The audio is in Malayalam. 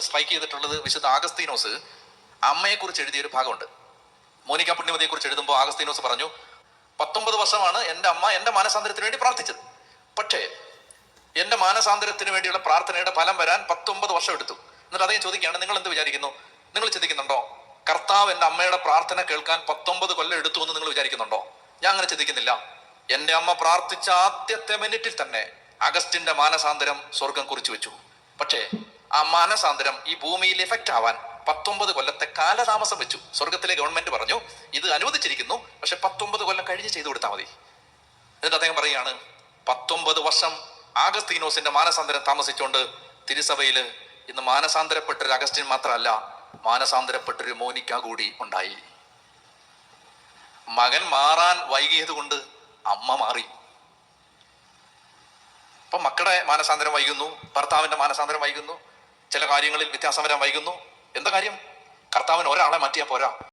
സ്ട്രൈക്ക് ചെയ്തിട്ടുള്ളത് വിശുദ്ധ ആഗസ്തീനോസ്. അമ്മയെക്കുറിച്ച് എഴുതിയ ഒരു ഭാഗമുണ്ട്. മോനിക്ക പുണ്യവതിയെക്കുറിച്ച് എഴുതുമ്പോൾ ആഗസ്തീനോസ് പറഞ്ഞു പത്തൊമ്പത് വർഷമാണ് എന്റെ അമ്മ എന്റെ മാനസാന്തരത്തിന് വേണ്ടി പ്രാർത്ഥിച്ചത്. പക്ഷേ എന്റെ മാനസാന്തരത്തിന് വേണ്ടിയുള്ള പ്രാർത്ഥനയുടെ ഫലം വരാൻ പത്തൊമ്പത് വർഷം എടുത്തു. എന്നിട്ട് അതേ ചോദിക്കുകയാണ് നിങ്ങൾ എന്ത് വിചാരിക്കുന്നു? നിങ്ങൾ ചിന്തിക്കുന്നുണ്ടോ? കർത്താവ് എന്റെ അമ്മയുടെ പ്രാർത്ഥന കേൾക്കാൻ പത്തൊമ്പത് കൊല്ലം എടുത്തു എന്ന് നിങ്ങൾ വിചാരിക്കുന്നുണ്ടോ? ഞാൻ അങ്ങനെ ചിന്തിക്കുന്നില്ല. എന്റെ അമ്മ പ്രാർത്ഥിച്ച ആദ്യത്തെ മിനിറ്റിൽ തന്നെ അഗസ്റ്റിന്റെ മാനസാന്തരം സ്വർഗം കുറിച്ചു വെച്ചു. പക്ഷേ ആ മാനസാന്തരം ഈ ഭൂമിയിൽ എഫക്റ്റ് ആവാൻ പത്തൊമ്പത് കൊല്ലത്തെ കാലതാമസം വെച്ചു. സ്വർഗത്തിലെ ഗവൺമെന്റ് പറഞ്ഞു ഇത് അനുവദിച്ചിരിക്കുന്നു പക്ഷെ പത്തൊമ്പത് കൊല്ലം കഴിഞ്ഞ് ചെയ്തു കൊടുത്താൽ മതി. എന്നിട്ട് അദ്ദേഹം പറയുകയാണ് പത്തൊമ്പത് വർഷം ആഗസ്തീനോസിന്റെ മാനസാന്തരം താമസിച്ചുകൊണ്ട് തിരുസഭയിൽ ഇന്ന് മാനസാന്തരപ്പെട്ടൊരു അഗസ്റ്റിൻ മാത്രമല്ല മാനസാന്തരപ്പെട്ടൊരു മോനിക്ക കൂടി ഉണ്ടായി. മകൻ മാറാൻ വൈകിയത് കൊണ്ട് അമ്മ മാറി. അപ്പൊ മക്കളുടെ മാനസാന്തരം വൈകുന്നു ഭർത്താവിന്റെ മാനസാന്തരം വൈകുന്നു ചില കാര്യങ്ങളിൽ വ്യത്യാസം വരാൻ വൈകുന്നു. എന്താ കാര്യം? കർത്താവിന് ഒരാളെ മാറ്റിയാൽ പോരാ.